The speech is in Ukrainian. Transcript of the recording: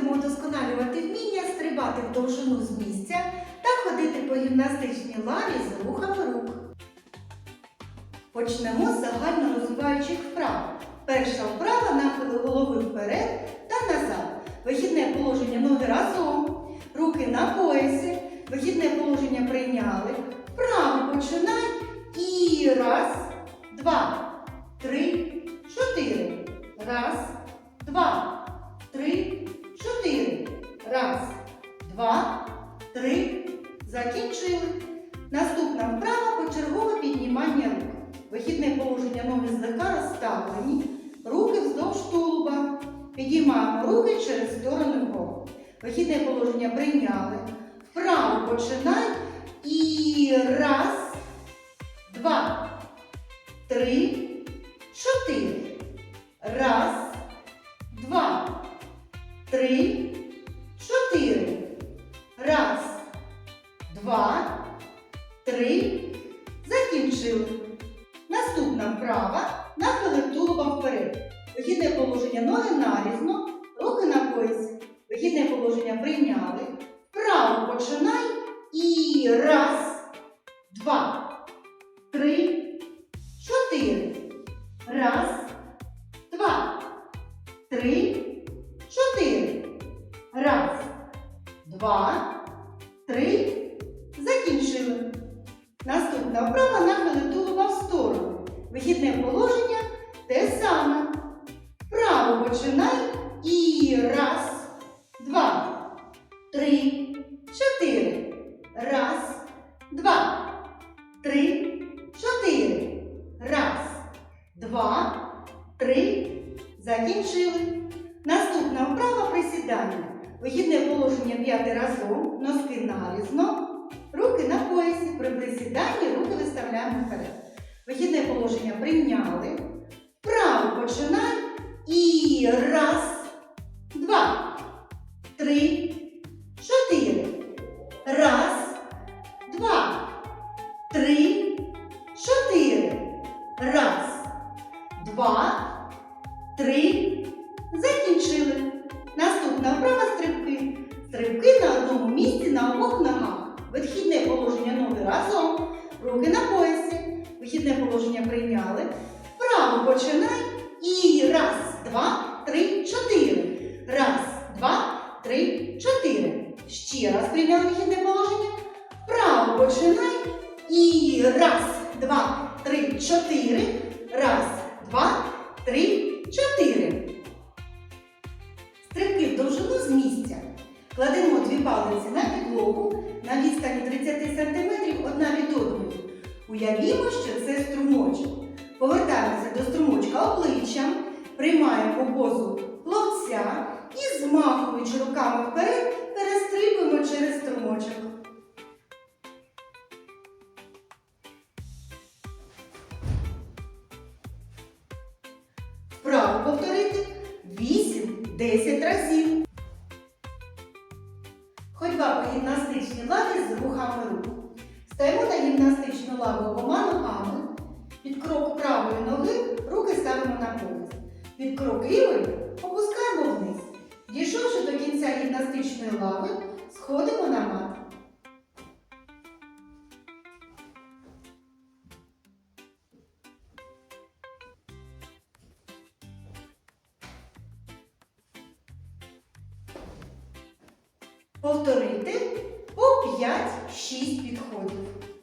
будемо вдосконалювати вміння стрибати в довжину з місця та ходити по гімнастичній лаві з рухами рук. Почнемо з загально розвиваючих вправ. Перша вправа нахили голови вперед та назад. Вихідне положення ноги разом. Руки на поясі. Вихідне положення прийняли. Вправо починай. І раз, два, три, чотири. Раз, Закінчили. Наступна вправа почергове піднімання рук. Вихідне положення ноги злегка розставлені. Руки вздовж тулуба. Підіймаємо руки через сторони вгору. Вихідне положення прийняли. Вправо починай. І раз, два, три, чотири. Раз, два, три, три. Закінчили. Наступна вправа. Нахили тулуба вперед. Вихідне положення ноги нарізно, руки на поясі. Вихідне положення прийняли. Вправо починай. І раз, два, три, чотири. Раз, два, три, чотири. Раз, два, три. Наступна вправа нахили в сторону. Вихідне положення те саме. Вправо починай. І раз, два, три, чотири. Раз, два, три, чотири. Раз, два, три. Закінчили. Наступна вправа присідання. Вихідне положення п'яти разом, носки нарізно. Руки на поясі. При присіданні руки виставляємо вперед. Вихідне положення прийняли. Вправо починай. І раз, два, три, чотири. Раз, два, три, чотири. Раз, два, три. Закінчили. Наступна вправа стрибки. Стрибки на одному місці на обох ногах. Вихідне положення ноги разом. Руки на поясі. Вихідне положення прийняли. Вправо починай. І раз, два, три, чотири. Раз, два, три, чотири. Ще раз прийняли вихідне положення. Вправо починай. І раз, два, три, чотири. Раз, два, три, чотири. Стрибки в довжину з місця. Кладемо дві палиці на підлогу 30 см одна від одної. Уявімо, що це струмочок. Повертаємося до струмочка обличчям, приймаємо позу плавця і, змахуючи руками вперед, перестрибуємо через струмочок. Вправо повторити 8-10 разів. Гімнастичній з рухами рук. Стаємо на гімнастичну лаву обома ногами. Під крок правої ноги руки ставимо на пояс. Під крок лівої опускаємо вниз. Дійшовши до кінця гімнастичної лави, сходимо на мат. Повторити 5-6 підходів.